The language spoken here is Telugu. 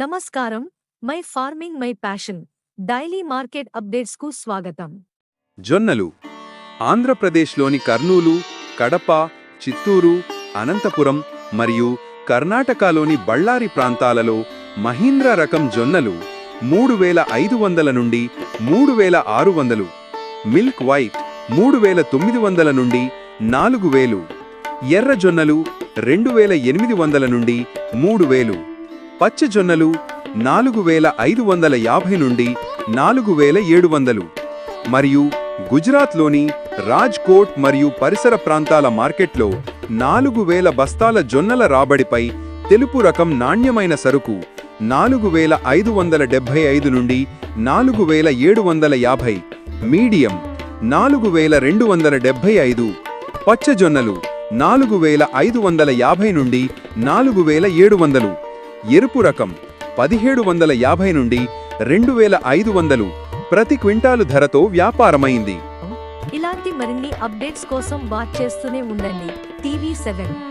నమస్కారం. My farming my passion. Daily market అప్డేట్స్కు స్వాగతం. జొన్నలు. ఆంధ్రప్రదేశ్లోని కర్నూలు కడప చిత్తూరు అనంతపురం మరియు కర్ణాటకలోని బళ్ళారి ప్రాంతాలలో మహీంద్ర రకం జొన్నలు మూడు వేల ఐదు వందల నుండి మూడు వేల ఆరు వందలు. మిల్క్ వైట్ మూడు వేల తొమ్మిది వందల నుండి నాలుగు వేలు. ఎర్ర జొన్నలు రెండు వేల ఎనిమిది వందల నుండి మూడు వేలు. పచ్చజొన్నలు నాలుగు వేల ఐదు వందల యాభై నుండి నాలుగు వేల ఏడు వందలు. మరియు గుజరాత్లోని రాజ్కోట్ మరియు పరిసర ప్రాంతాల మార్కెట్లో నాలుగు వేల బస్తాల జొన్నల రాబడిపై తెలుపు రకం నాణ్యమైన సరుకు నాలుగు వేల ఐదు వందల డెబ్బై ఐదు నుండి నాలుగు వేల ఏడు వందల యాభై. మీడియం నాలుగు వేల రెండు వందల డెబ్బై ఐదు. పచ్చజొన్నలు నాలుగు వేల ఐదు వందల యాభై నుండి నాలుగు వేల ఏడు వందలు. ఎరుపు రకం పదిహేడు వందల యాభై నుండి రెండు వేల ఐదు వందలు. ప్రతి క్వింటాలు ధరతో వ్యాపారమైంది. ఇలాంటి మరిన్ని అప్డేట్స్ కోసం వాచ్ చేస్తూనే ఉండండి. TV seven.